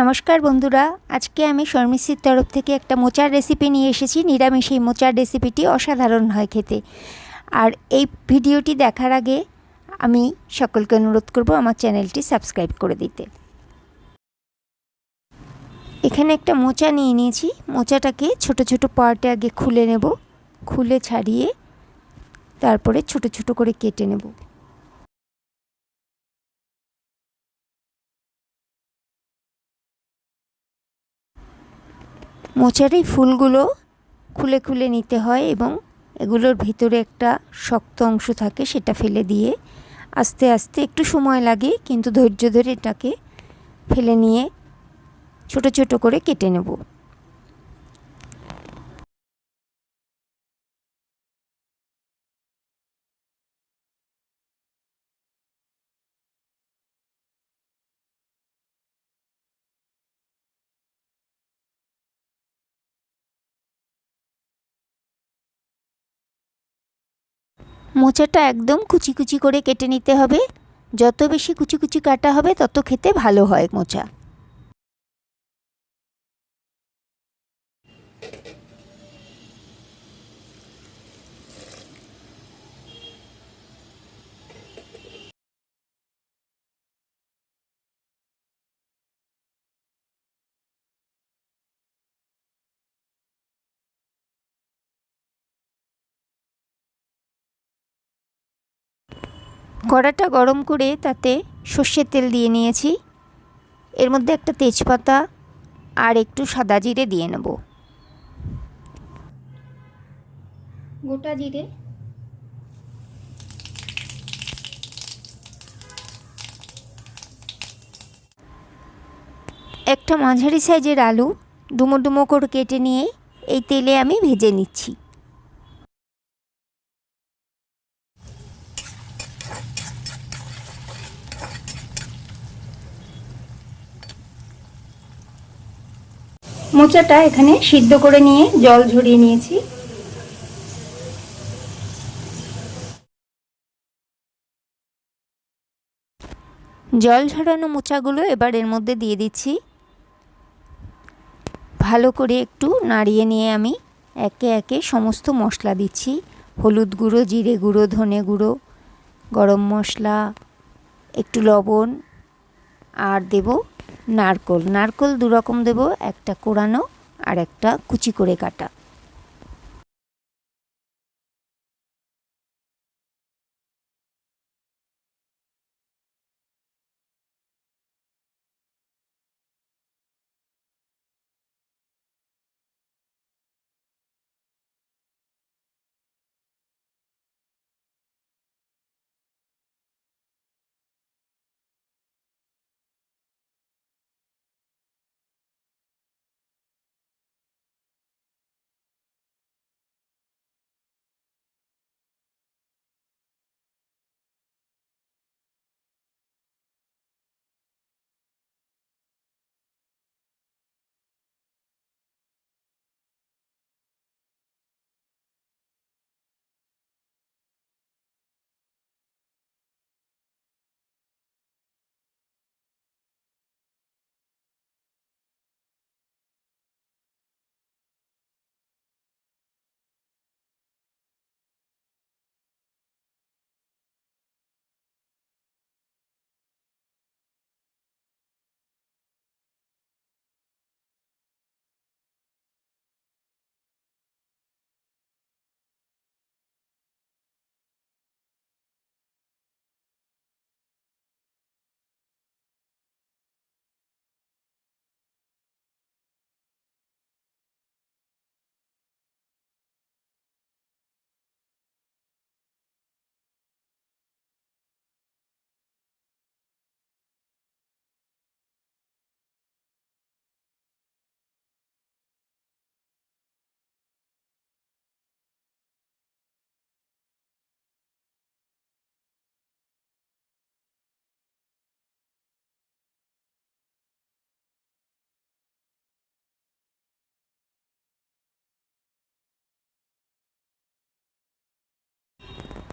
নমস্কার বন্ধুরা, আজকে আমি শর্মিশ্রীর তরফ থেকে একটা মোচার রেসিপি নিয়ে এসেছি। নিরামিষ এই মোচার রেসিপিটি অসাধারণ হয় খেতে। আর এই ভিডিওটি দেখার আগে আমি সকলকে অনুরোধ করব আমার চ্যানেলটি সাবস্ক্রাইব করে দিতে। এখানে একটা মোচা নিয়ে নিয়েছি। মোচাটাকে ছোট ছোট পার্টে আগে খুলে নেব। খুলে ছাড়িয়ে তারপরে ছোট ছোট করে কেটে নেব। মোচার এই ফুলগুলো খুলে খুলে নিতে হয় এবং এগুলোর ভিতরে একটা শক্ত অংশ থাকে সেটা ফেলে দিয়ে আস্তে আস্তে একটু সময় লাগে, কিন্তু ধৈর্য ধরে এটাকে ফেলে নিয়ে ছোট ছোট করে কেটে নেব। মোচাটা একদম কুচি কুচি করে কেটে নিতে হবে। যত বেশি কুচি কুচি কাটা হবে, তত খেতে ভালো হয় মোচা। কড়াটা গরম করে তাতে সর্ষের তেল দিয়ে নিয়েছি। এর মধ্যে একটা তেজপাতা আর একটু সাদা জিরে দিয়ে নেব। গোটা জিরে। একটা মাঝারি সাইজের আলু ডুমো ডুমো করে কেটে নিয়ে এই তেলে আমি ভেজে নিচ্ছি। মোচাটা এখানে সিদ্ধ করে নিয়ে জল ঝরিয়ে নিয়েছি। জল ঝরানো মোচাগুলো এবার এর মধ্যে দিয়ে দিচ্ছি। ভালো করে একটু নাড়িয়ে নিয়ে আমি একে একে সমস্ত মশলা দিচ্ছি। হলুদ গুঁড়ো, জিরে গুঁড়ো, ধনে গুঁড়ো, গরম মশলা, একটু লবণ, আর দেব নারকোল। নারকোল দু রকম দেবো একটা কোরানো আর একটা কুচি করে কাটা।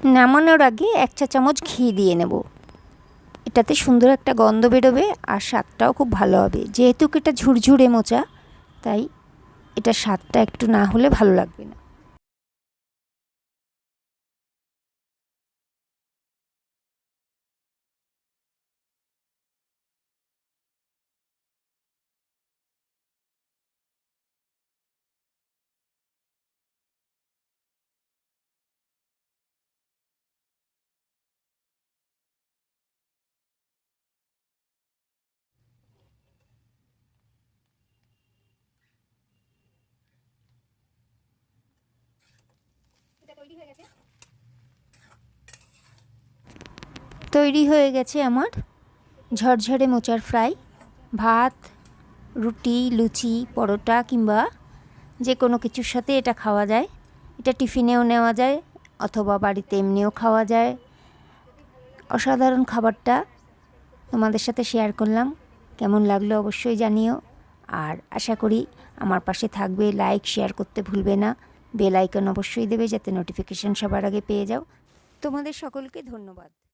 নামানোর আগে এক চা চামচ ঘি দিয়ে নেব। এটাতে সুন্দর একটা গন্ধ বেরোবে আর স্বাদটাও খুব ভালো হবে। যেহেতু এটা ঝুরঝুরে মোচা, তাই এটা স্বাদটা একটু না হলে ভালো লাগবে না। তৈরি হয়ে গেছে আমার ঝরঝরে মোচার ফ্রাই। ভাত, রুটি, লুচি, পরোটা কিংবা যে কোনো কিছুর সাথে এটা খাওয়া যায়। এটা টিফিনেও নেওয়া যায় অথবা বাড়িতে এমনিও খাওয়া যায়। অসাধারণ খাবারটা তোমাদের সাথে শেয়ার করলাম। কেমন লাগল অবশ্যই জানিও। আর আশা করি আমার পাশে থাকবে, লাইক, শেয়ার করতে ভুলবে না। বেল আইকন অবশ্যই দেবে যাতে নোটিফিকেশান সবার আগে পেয়ে যাও। তোমাদের সকলকে ধন্যবাদ।